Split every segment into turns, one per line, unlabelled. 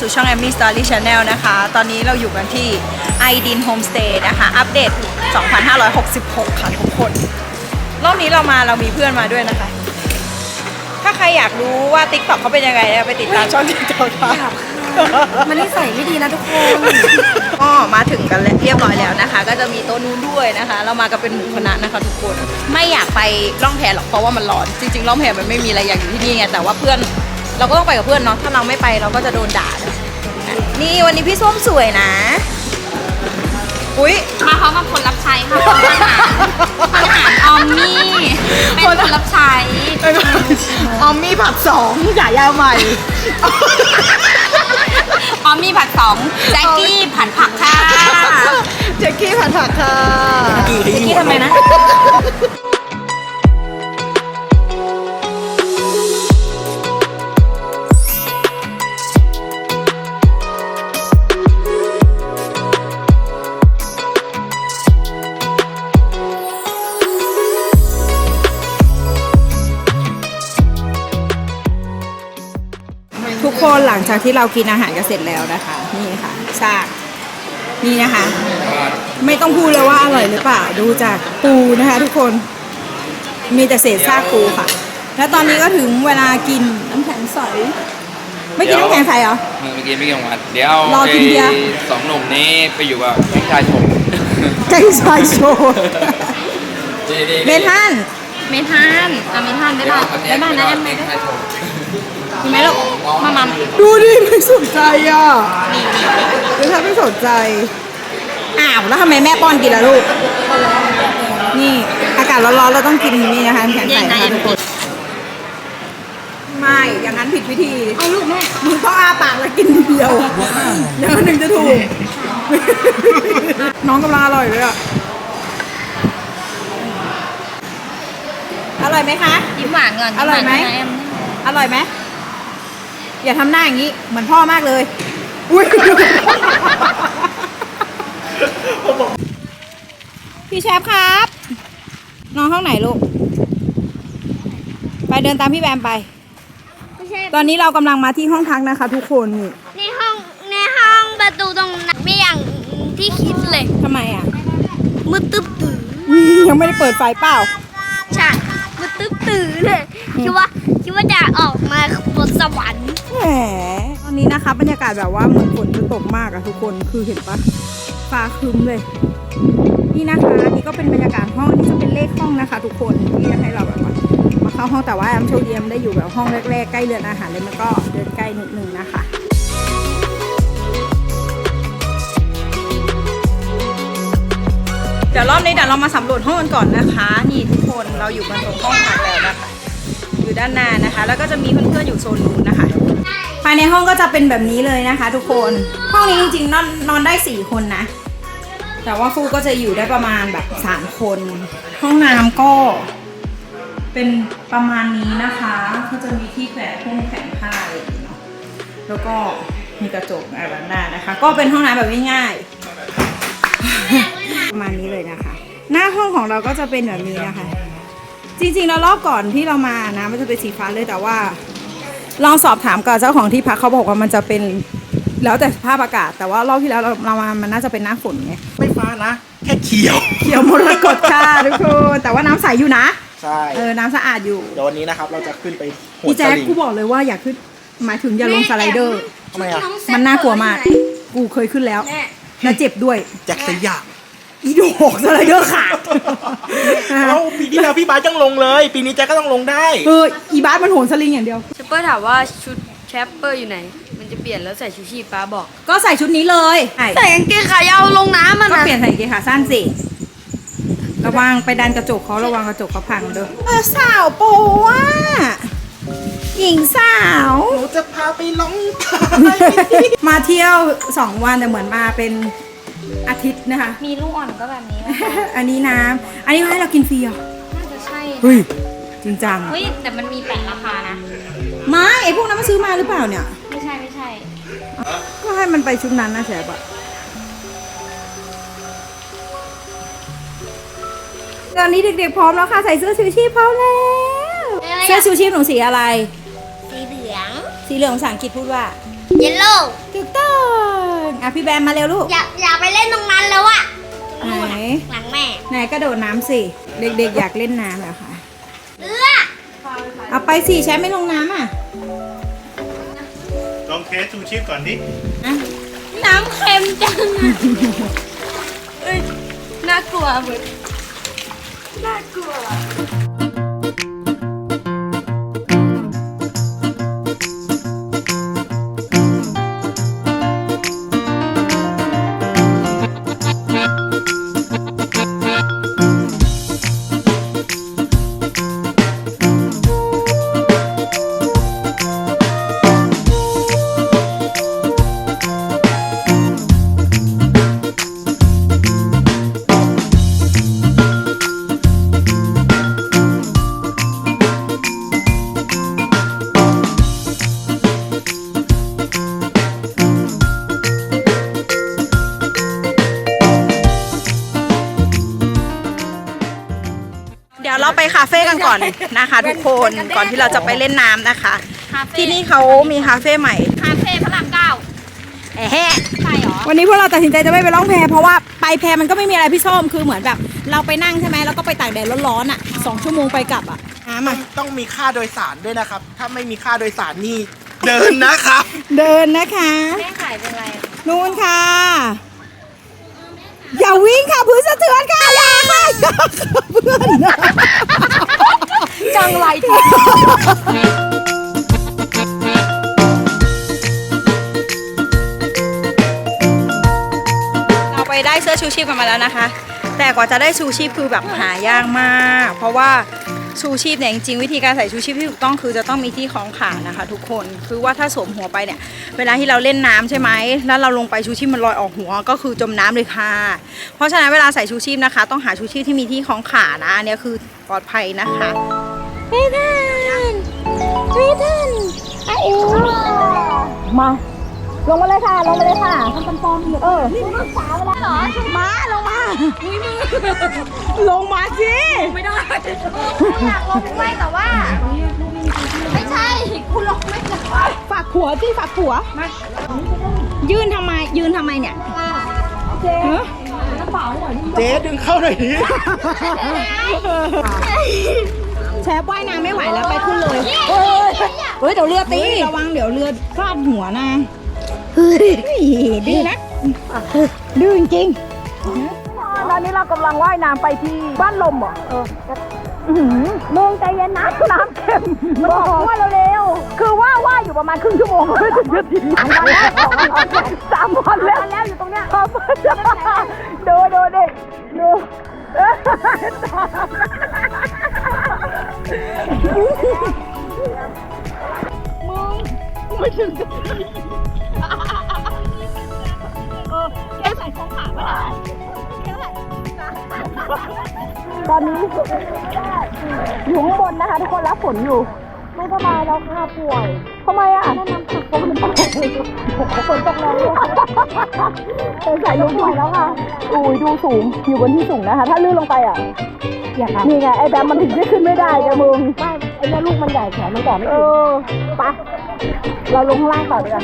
สู่ช่อง Emmy Story Channel นะคะ ตอนนี้เราอยู่กันที่ i d i n Homestay นะคะ อัปเดต 2566 ค่ะทุกคน รอบนี้เรามาเรามีเพื่อนมาด้วยนะคะ ถ้าใครอยากรู้ว่า TikTok เขาเป็นยังไงไปติดตามช่อง TikTok ค่ะ
มันนิสัยไม่ดีนะทุกคน
ก็มาถึงกันแล้วเรียบร้อยแล้วนะคะ ก็จะมีโต๊ะนู้นด้วยนะคะ เรามากันเป็นหมู่คณะนะคะทุกคน ไม่อยากไปล่องแพหรอกเพราะว่ามันร้อน จริงๆล่องแพมันไม่มีอะไรอยากอยู่ที่นี่ไง แต่ว่าเพื่อนเราก็ต้องไปกับเพื่อนเนาะ ถ้าเราไม่ไปเราก็จะโดนด่าด้วย นี่วันนี้พี่ส้มสวยนะ อุ้ย
มาพร้อมกับคนรับใช้ค่ะพร้อมอาหารอาหารออมมี่ เป็นคนรับใช้
ออมมี่ผัดสองฉายาใหม่
ออมมี่ผัดสองแจ็คกี้ผัดผักค่ะ
เจ๊กี้ผัดผักค่ะ
แจ็คกี้ทำไมนะ
จากที่เรากินอาหารกันเสร็จแล้วนะคะ นี่ค่ะซากนี่นะคะ ไม่ต้องพูดเลยว่าอร่อยหรือเปล่าดูจากปูนะคะ ทุกคนมีแต่เศษซากปูค่ะ แล้วตอนนี้ก็ถึงเวลากินน้ำแข็งใสไม่กินน้ำแข็งใสเหรอ
เมื่อกี้ไม่กินของมันเดี๋ยว
รอกินเบียร์
ไอ้สองหนุ่มนี้ไปอยู่กับแก๊งชายชม
แกงชายโชว์เบทัน
เมทานอะเมทานบ๊ายบายบ๊ายบายนะแอม
แก๊งชายช ม
มีไหมลูกมามัม
ดูดิไม่สนใจอะเบทันไม่สนใจ อ้าวแล้วทำไมแม่ป้อนกินล่ะลูก นี่อากาศร้อนๆเราต้องกินนี่นะคะน้ำแข็งใสนะคะทุกคนไม่ อย่างนั้นผิดวิธี
เอาลูกแม่
มึงต้องอาปากแล้วกินทีเดียวอย่างนั้นถึงจะถูก น้องกำลังอร่อยเลยอะ อร่อยไหมคะ
ยิ้มหวานก่อน
อร่อยไหม
มวานนะแอม
อร่อยไหม อย่าทำหน้าอย่างนี้ เหมือนพ่อมากเลย อุ้ยพี่แชฟครับ นอนห้องไหนลูก ไปเดินตามพี่แบมไป
ไม่ใช่
ตอนนี้เรากำลังมาที่ห้องพักนะคะ ทุกคนนี่
ในห้องในห้องประตูตรงนั้นไม่อย่างที่คิดเลย
ทำไมอะ
มืดตึ๊บตื้อ
ยังไม่ได้เปิดไฟเปล่า
ใช่มืดตึ๊บตื้อเลยคิดว่า คิดว่าจะออกมาบนสวรรค์
แหมตอนนี้นะคะ บรรยากาศแบบว่าเหมือนฝนจะตกมากอะทุกคนคือเห็นปะฟ้าครึ้มเลย นี่นะคะอันนี่ก็เป็นบรรยากาศห้องนี่จะเป็นเลขห้องนะคะ ทุกคนที่ให้เราแบบว่ามาเข้าห้องแต่ว่าแอมโชคดีแอมได้อยู่แบบห้องแรกๆใกล้เรือนอาหารเลยมันก็เดินใกล้นิดนึงนะคะเดี๋ยวรอบนี้เดี๋ยวเรามาสำรวจห้องกันก่อนนะคะ นี่ทุกคนเราอยู่กันตรงห้องพักแล้วนะคะ อยู่ด้านหน้านะคะ แล้วก็จะมีเพื่อนๆอยู่โซนนู้นนะคะ ภายในห้องก็จะเป็นแบบนี้เลยนะคะ ทุกคน ห้องนี้จริงๆนอนนอนได้สี่คนนะ แต่ว่าฟูก็จะอยู่ได้ประมาณแบบสามคน ห้องน้ำก็เป็นประมาณนี้นะคะ ก็จะมีที่แขวนพวกแขวนผ้าอะไรอย่างเงี้ยเนาะ แล้วก็มีกระจกอะไรแบบนั้นนะคะ ก็เป็นห้องน้ำแบบง่ายๆประมาณนี้เลยนะคะ หน้าห้องของเราก็จะเป็นแบบนี้นะคะ จริงๆแล้วรอบก่อนที่เรามานะ มันจะเป็นสีฟ้าเลยแต่ว่า ลองสอบถามกับเจ้าของที่พักเขาบอกว่ามันจะเป็นแล้วแต่สภาพอากาศ แต่ว่ารอบที่แล้วเราเรามามันน่าจะเป็นหน้าฝนไง
ไม่ฟ้านะ แค่เขียว
เขียวมรกตค่ะทุกคนแต่ว่าน้ำใสอยู่นะ
ใช่
เออน้ำสะอาดอยู่
เดี๋ยววันนี้นะครับเราจะขึ้นไปโห
พี่
ดส
แจ๊ค
ลิง
กูบอกเลยว่าอยากขึ้นหมายถึงอย่าลงสไลเดอร์
ทำไมอะ
มันน่ากลัวมาก กูเคยขึ้นแล้วและเจ็บด้วย
แจ็คสยาม
อีโดกสไลเดอร์ขาด
เอ้าปีที่แล้วพี่บาสยังลงเลย ปีนี้แจ็คก็ต้องลงได้
เอออีบาสมันโหนสลิงอย่างเดียว
เชปเปอร์ถามว่าชุดแชปเปอร์อยู่ไหน มันจะเปลี่ยนแล้วใส่ชูชีพป้าบอก
ก็ใส่ชุดนี้เลยใช่
ใส่กางเกงขายาวลงน้ำมัน
ก็
นะ
เปลี่ยนใส่กางเกงขาสั้นสิระวังไปดันกระจกเขาระวังกระจกเขาพังเด้อเออสาวโปอะหญิงสาว
หนูจะพาไปลอง
มาเที่ยวสองวันแต่เหมือนมาเป็น อาทิตย์นะคะ
มีลูกอ่อนก็แบบนี้นะ
อันนี้น้ำ อันนี้ให้เรากินฟรีเหรอ
น่าจะใช่
เฮ้ย จริงจัง
เฮ้ยแต่มันมีแปะราคานะ
ไม่ไอพวกนั้นมาซื้อมาหรือเปล่าเนี่ย
ไม่ใช่ไม่ใช่
ก็ให้มันไปชุดนั้นนะแฉบอะตอนนี้เด็กๆพร้อมแล้วค่ะใส่เสื้อชูชีพพร้อมแล้ว เสื้อชูชีพหนูสีอะไร
สีเหลือง
สีเหลืองภาษาอังกฤษพูดว่า
เยลโล่
ถูกต้องอะพี่แบมมาเร็วลูก
อย่าอย่าไปเล่นตรงนั้นแล้วอะ
ไหน
หลังแม่
ไหนกระโดดน้ำสิ เด็กๆอยากเล่นน้ำเหรอคะ
เอื้อ
เอาไปสิใช้ไม่ลงน้ำอะ
ลองเทสชูชีพก่อนดิ
อะ
น้ำเค็มจังอะเอ้ยน่ากลัวเว้ยน่ากลัว
คะทุกคนก่อนที่เราจะไปเล่นน้ำนะคะ
คาเฟ่
ที่นี่เขามีคาเฟ่ใหม่
คาเฟ่พระรามเก้า
แอะแฮะ
ใช่เหรอ
วันนี้พวกเราตัดสินใจจะไม่ไปล่องแพเพราะว่าไปแพมันก็ไม่มีอะไรพี่ส้มคือเหมือนแบบ เราไปนั่งใช่ไหมแล้วก็ไปตากแดดร้อนๆอะสองชั่วโมงไปกลับอะน้ำ
ต้อ
อะ
งต้องมีค่าโดยสารด้วยนะครับ ถ้าไม่มีค่าโดยสารนี่เดินนะครับ
เดินนะคะ
แม่ขายเป็นไร
นู่นค่ะ อย่าวิ่งค่ะพื้นสะเทือนค่ะอย่าค่ะอย่าค่ะเพื่อน
จังไรที
เราไปได้เสื้อชูชีพกันมาแล้วนะคะ แต่กว่าจะได้ชูชีพคือแบบหายากมาก เพราะว่าชูชีพเนี่ยจริงๆวิธีการใส่ชูชีพที่ถูกต้องคือจะต้องมีที่คล้องขานะคะ ทุกคนคือว่าถ้าสวมหัวไปเนี่ย เวลาที่เราเล่นน้ำใช่ไหมแล้วเราลงไปชูชีพมันลอยออกหัวก็คือจมน้ำเลยค่ะ เพราะฉะนั้นเวลาใส่ชูชีพนะคะ ต้องหาชูชีพที่มีที่คล้องขานะอันเนี้ยคือปลอดภัยนะคะ ไม่ทันไม่ทันอะเอมา ลงมาเลยค่ะ ลงมาเลยค่ะทำปอมๆเออนี่ลูกสาวแล้วเหรอมาลงมาอุ้ยมือลงมาสิ
ไม่ได้
อยากลงด้วยแต่ว่า ไม่ใช่คุณลงไม่ได้
ฝากหัวสิฝากหัวมายื่นทำไม ยืนทำไมเนี่ยเจ๊
เจ๊ดึงเข้าหน่อยดิ
แชฟว่ายน้ำไม่ไหวแล้วไปขึ้นเลยเฮ้ยเฮ้ยเดี๋ยวเรือตี ระวังเดี๋ยวเรือฟาดหัวนะเฮ้ยดื้อนะดื้อจริงๆตอนนี้เรากำลังว่ายน้ำไปที่บ้านลมเหรอเออมึงใจเย็นนะน้ำเค็มมันบอกว่าเร็วๆคือว่าว่ายอยู่ประมาณครึ่งชั่วโมงไม่ถึงนาทีสามวันแล้วแล้วอยู่ตรงเนี้ยดู ตอนนี้อยู่ข้างบนนะคะ ทุกคนรับฝนอยู่ ไม่สบายแล้วค่ะป่วยทำไมอะแนะนำผักฝนตกฝนตกแรงเลยเป็นสายลุกไหวแล้วค่ะอุ้ยดูสูงอยู่บนที่สูงนะคะ ถ้าลื่นลงไปอะนี่ไงไอ้แบมมันถึงจะขึ้นไม่ได้แกมึงไม่ไอ้เนี่ยลูกมันใหญ่แขนมันก่อนไม่ถึงเออไปเราลงข้างล่างต่อดีกว่า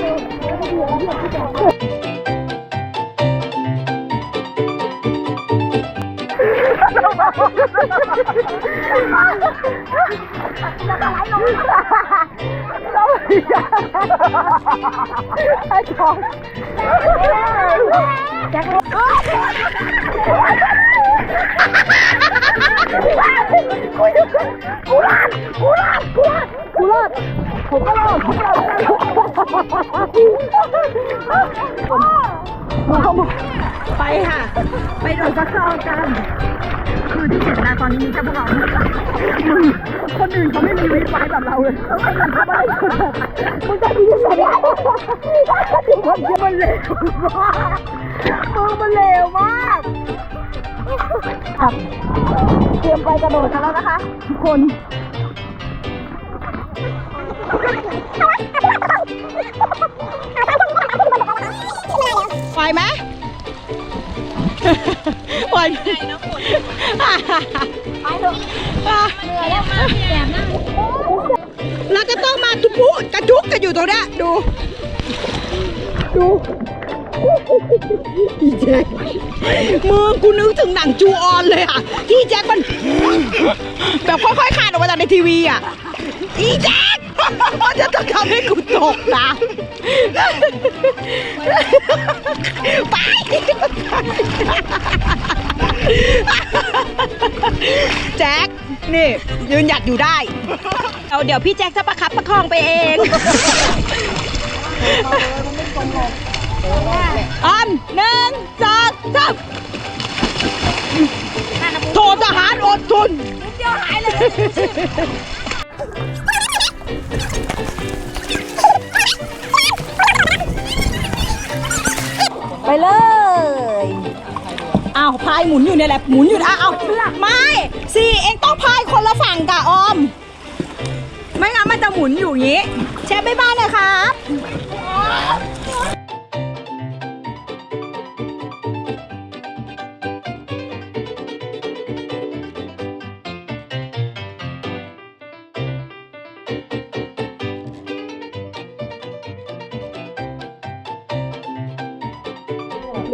ไอ้ทองแจ็คกูรอดกูรอดกูรอดกูรอดผมก็รอดผมรอดไปค่ะ ไปโดดซักซองกัน คือที่เห็นนะตอนนี้มีแค่พวกเรามึงคนอื่นเขาไม่มีวิทย์ไฟแบบเราเลยเขาไม่ทำอะไรกันมึงจะดียังไงอะมันมันเลวมากมึงมันเลวมากครับเตรียมไปกระโดดกันแล้วนะคะ ทุกคนไหวไหม ไปเถอะเหนื่อยแล้วมาแสบหน้าแล้วก็ต้องมาทุบกระจุกกันอยู่ตรงเนี้ยดู ดูอีแจ็คมือกูนึกถึงหนังจูออนเลยอะที่แจ็คมัน แบบค่อยๆคานออกมาจากในทีวีอะอีแจ็ค จะต้องทำให้กูตกนะไป แจ็ค นี่ ยืนหยัดอยู่ได้เดี๋ยวเดี๋ยวพี่แจ็คจะประคับประคองไปเองออมหนึ่งสองสามโทษทหารอดทนเดียวหายเลย ไปเลยอ้าวพายหมุนอยู่เนี่ยแหละหมุนอยู่นะเอาไม่สี่เองต้องพายคนละฝั่งกะออม ไม่งั้นมันจะหมุนอยู่อย่างนี้แชร์บ๊ายครับ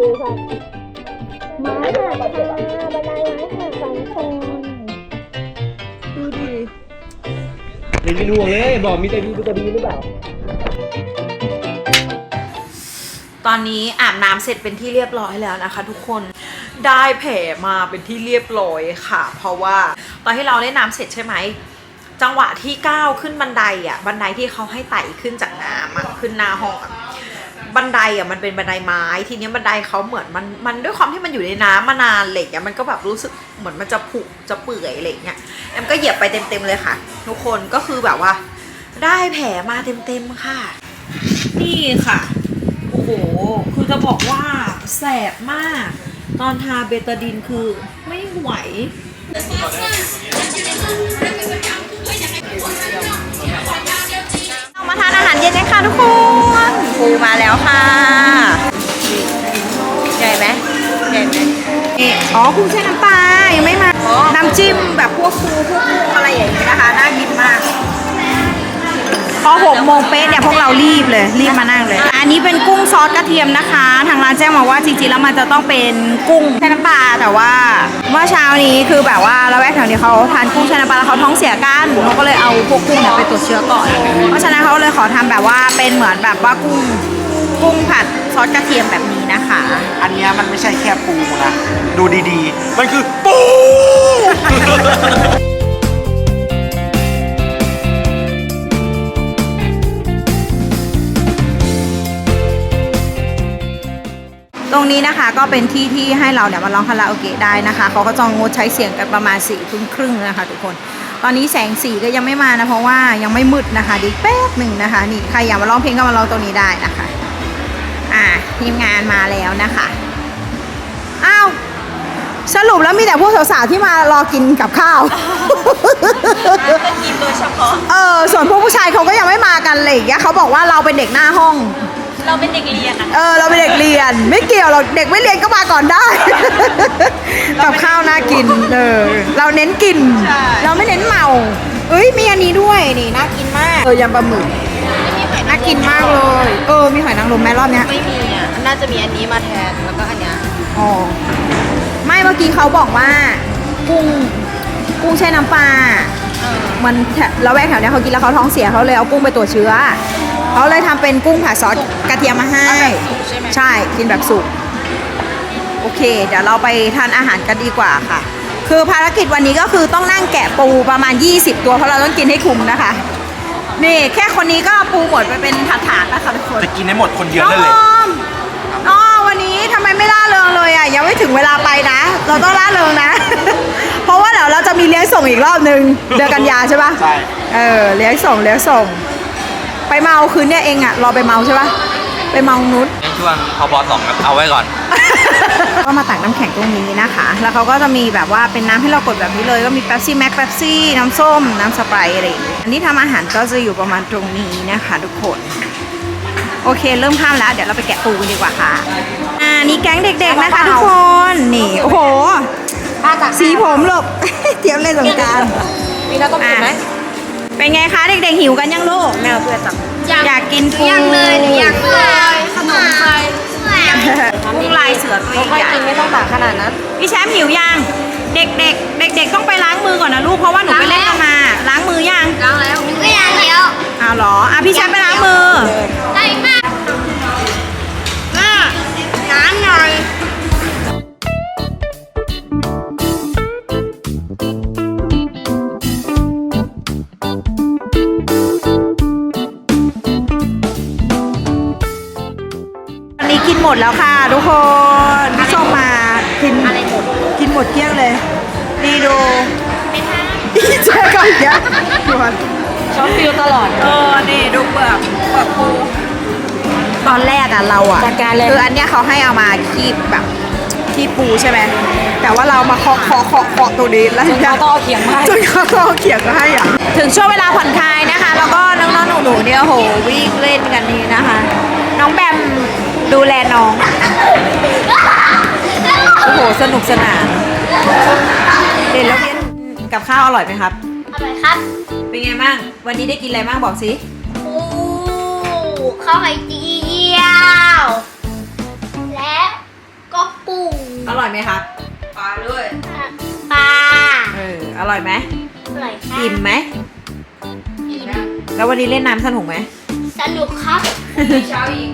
ายหน่อยครับ
ไม่มีดวงเลย บอกมีแต่ดีมีแต่ดีหรือเปล่า
ตอนนี้อาบน้ำเสร็จเป็นที่เรียบร้อยแล้วนะคะ ทุกคนได้แผลมาเป็นที่เรียบร้อยค่ะ เพราะว่าตอนที่เราเล่นน้ำเสร็จใช่ไหมจังหวะที่ก้าวขึ้นบันไดอะบันไดที่เขาให้ไต่ขึ้นจากน้ำอะขึ้นหน้าห้องอะ บันไดอะมันเป็นบันไดไม้ทีนี้บันไดเขาเหมือนมันมันด้วยความที่มันอยู่ในน้ำมานานอะไรอย่างเงี้ยมันก็แบบรู้สึกเหมือนมันจะผุจะเปื่อยอะไรเงี้ยแอมก็เหยียบไปเต็มๆเลยค่ะ ทุกคนก็คือแบบว่า ได้แผลมาเต็มๆค่ะ นี่ค่ะโอ้โหคือจะบอกว่าแสบมาก ตอนทาเบตาดินคือไม่ไหว มาแล้วค่ะ ใหญ่ไหมใหญ่ไหมนี่อ๋อกุ้งแช่น้ำปลายังไม่มา น้ำจิ้มแบบพวกปูพวกกุ้งอะไรอย่างนี้นะคะ น่ากินมาก พอหกโมงเป๊ะเนี่ยพวกเรารีบเลยรีบมานั่งเลย อันนี้เป็นกุ้งซอสกระเทียมนะคะ ทางร้านแจ้งมาว่าจริงๆแล้วมันจะต้องเป็นกุ้งแช่น้ำปลาแต่ว่าเมื่อเช้านี้คือแบบว่าเราแวกแถวนี้เขาทานกุ้งแช่น้ำปลาแล้วเขาท้องเสียกันเขาก็เลยเอาพวกกุ้งเนี่ยไปตรวจเชื้อก่อน เพราะฉะนั้นเขาเลยขอทำแบบว่าเป็นเหมือนแบบว่ากุ้ง กุ้งผัดซอสกระเทียมแบบนี้นะคะ
อันเนี้ยมันไม่ใช่แค่ปูนะ ดูดีๆ มันคือปู
ตรงนี้นะคะก็เป็นที่ที่ให้เราเนี่ยมาร้องคาราโอเกะได้นะคะ เขาก็จะงดใช้เสียงกันประมาณ4ี่ทุ่มครึ่งนะคะทุกคน ตอนนี้แสงสีก็ยังไม่มานะ เพราะว่ายังไม่มืดนะคะเดียวแป๊บหนึ่งนะคะ นี่ใครอยากมาร้องเพลงก็มาร้องตรงนี้ได้นะคะ อ่าทีมงานมาแล้วนะคะอ้าวสรุปแล้วมีแต่พวกสาวๆที่มารอกินกับข้าว
กินโดยเฉพาะ
เออส่วนพวกผู้ชายเขาก็ยังไม่มากันเลยอย่างเงี้ยเขาบอกว่าเราเป็นเด็กหน้าห้อง
เราเป็นเด็กเรียนอะ
เออเราเป็นเด็กเรียน ไม่เกี่ยวหรอกเด็กไม่เรียนก็มาก่อนได้ กับข้าวน่ากินเออเราเน้นกิน เราไม่เน้นเมาเอ้ยมีอันนี้ด้วยนี่น่ากินมากเออยำปลาหมึกน่า กินมากเลย เออ มีหอยนางรมไหมรอบเนี้ย
ไม่มีอะน่าจะมีอันนี้มาแทนแล้วก็อันเนี้ย
อ๋อ ไม่เมื่อกี้เขาบอกว่า กุ้ง กุ้งแช่น้ำปลามันแถแล้วแวกแถวเนี้ยเขากินแล้วเขาท้องเสียเขาเลยเอากุ้งไปตรวจเชื้อ เขาเลยทำเป็นกุ้งผัดซอสกระเทียมมาให้
ใช่ไหม
ใช่กินแบบสุก โอเค เดี๋ยวเราไปทานอาหารกันดีกว่าค่ะ คือภารกิจวันนี้ก็คือต้องนั่งแกะปูประมาณ 20 ตัวเพราะเราต้องกินให้คุ้มนะคะ นี่แค่คนนี้ก็ปูหมดไปเป็นถาดๆแล้วค่ะทุกคน
จะกินให้หมดคนเดียว
น้อง
ได้เลย
ออมอ๋อวันนี้ทำไมไม่ล่าเริงเลยอะยังไม่ถึงเวลาไปนะ เราต้องล่าเริงนะ เพราะว่าเดี๋ยวเราจะมีเลี้ยงส่งอีกรอบนึงเดือนกันยาใช่ปะ
ใช่
เออเลี้ยงส่งเลี้ยงส่ง ไปเมาคืนเนี่ยเองอะรอไปเมาใช่ปะไปเมานุช
ใน ช่วงพบสองครับเอาไว้ก่อน
ก็มาตักน้ำแข็งตรงนี้นะคะ แล้วเขาก็จะมีแบบว่าเป็นน้ำให้เรากดแบบนี้เลย ก็มีเป๊ปซี่แม็กเป๊ปซี่น้ำส้ม น้ำสไปร์อะไรอย่างงี้อันนี้ทำอาหารก็จะอยู่ประมาณตรงนี้นะคะทุกคน โอเค เริ่มข้ามแล้ว เดี๋ยวเราไปแกะปูกันดีกว่าค่ะ อ่า นี่แก๊งเด็กๆนะคะทุกคน นี่ โอ้โห สีผมหลบ เที่ยวเล่นสงกราร
มีน้ำต้มจืดไหม
เป็นไงคะเด็กๆหิวกันยังลูก แมวเพื่อจับ อยากกินปู
ยังเลยยังเลยขนมไทย
กุ้งลายเสือตัวใหญ่
กินไม่ต้องตักขนาดนั้น
พี่แชมป์หิวยัง เด็กๆเด็กๆต้องไปล้างมือก่อนนะลูกเพราะว่าหนูไป อ
น
แรกอะเราอะ
จัดการเลย
คืออันเนี้ยเขาให้เอามาคีบแบบคีบปูใช่ไหมแต่ว่าเรามาเคาะเคาะเคาะเคาะตัวนี้แล้ว
จนเขาต้องเอาเขียงมาให้
จนเขาต้องเอาเขียงมาให้อะถึงช่วงเวลาผ่อนคลายนะคะ แล้วก็น้องๆหนูๆเนี่ยโหวิ่งเล่นกันนี่นะคะ น้องแบมดูแลน้องโอ้โหสนุกสนานเด่นแล้วเพี้ยนกับข้าวอร่อยไหมครับ
อร่อยครับ
เป็นไงบ้าง วันนี้ได้กินอะไรบ้างบอกสิ
โอ้ข้าวไข่เจี ยวและก็ปู
อร่อยไหมครับ
ปลาด้วย
ปลา
เอออร่อยไหม
อร่อยครับ
อิ่มไหม
อิ่ม
แล้ววันนี้เล่นน้ำสนุกไหม
สนุกครับ
เช้าอีก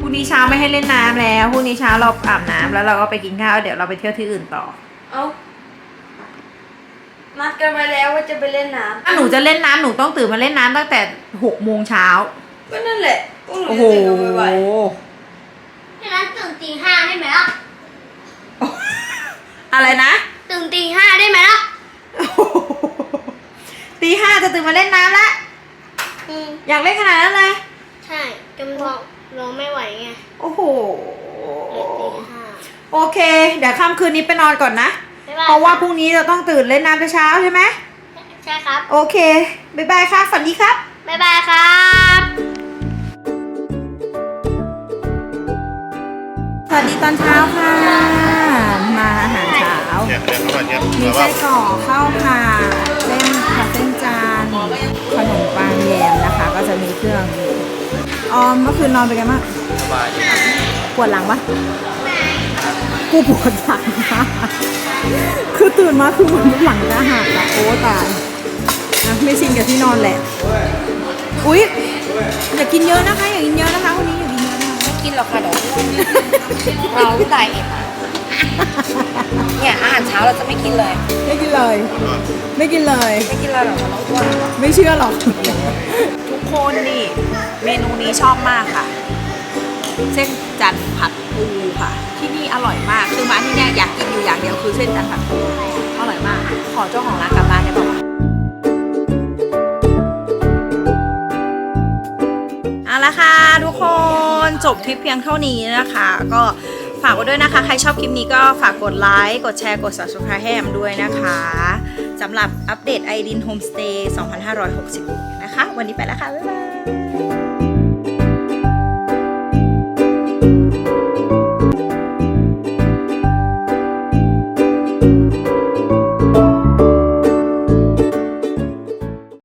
พรุ่งนี้เช้าไม่ให้เล่นน้ำแล้วพรุ่งนี้เช้าเราอาบน้ำแล้วเราก็ไปกินข้าวเดี๋ยวเราไปเที่ยวที่อื่นต่อ
เอ้านัดกันไปแล้วว่าจะไปเล่นน้
ถ้าหนูจะเล่นน้ำหนูต้องตื่นมาเล่นน้ำตั้งแต่หกโมงเช้าำ
ก็นั่นแหละพวกหนู
โอ้
จะ
โห
ตื่นกันไว
ฉะนั้นตื่นตีห้าได้ไหมล่ะ
อะไรนะ
ตื่นตีห้าได้ไหมล่ะ
ตีห้าจะตื่นมาเล่นน้ำละ
อืม
อยากเล่นขนาดนั้นเลย
ใช่จนรอรอไม่ไหวไง
โอ้โห
เลยตีห้า
โอเค เดี๋ยวค่ำคืนนี้ไปนอนก่อนนะ
บ๊ายบาย
เพราะว่าพรุ่งนี้เราต้องตื่นเล่นน้ำแต่เช้าใช่ไหม
ใช่ครับ
โอเค บ๊ายบายค่ะฝันดีครับ
บ๊ายบายครับ
วัสดีตอนเช้าค่ะ มาอาหารเช้า
เนี่ยเนี่ยเขาแบบเนี้ย
มี
แบบ
ไส้
ว่าก
รอกข้าวผัดเส้นผัดเส้นจานขนมปังแยมนะคะ ก็จะมีเครื่องอยู่ออมเมื่อคืนนอนไปนกันบ้าง
สบายดีครับ
ปวดหลังปะกูปวดหลังมากคือตื่นมาคือเหมือนหลังจะหักอะโอ้ตายนะไม่ชินกับที่นอนแหละ อุ๊ยอย่ากินเยอะนะคะอย่ากินเยอะนะคะวันนี้อย่า กินเยอะนะคะ
กินหรอกค่ะเดี๋ยวเราตายเองเนี่ยอาหารเช้าเราจะไม่กินเลย
ไม่กินเลย ไม่กินเลย
ไม่กินเลยหรอกเราอ้วน
ไม่เชื่อหรอกทุกคนนี่เมนูนี้ชอบมากค่ะ เส้นจันทร์ผัดปูค่ะ ที่นี่อร่อยมากคือมาที่เนี่ยอยากกินอยู่อย่างเดียวคือเส้นจันทร์ผัดปูอร่อยมาก ขอเจ้าของร้านกลับบ้านได้ป่าวะ จบคลิปเพียงเท่านี้นะคะ ก็ฝากไว้ด้วยนะคะ ใครชอบคลิปนี้ก็ฝากกดไลค์ กดแชร์ กด subscribe ให้แอมด้วยนะคะสำหรับอัปเดตไอดินโฮมสเตย์ 2560 นะคะ วันนี้ไปแล้วค่ะ บ๊ายบาย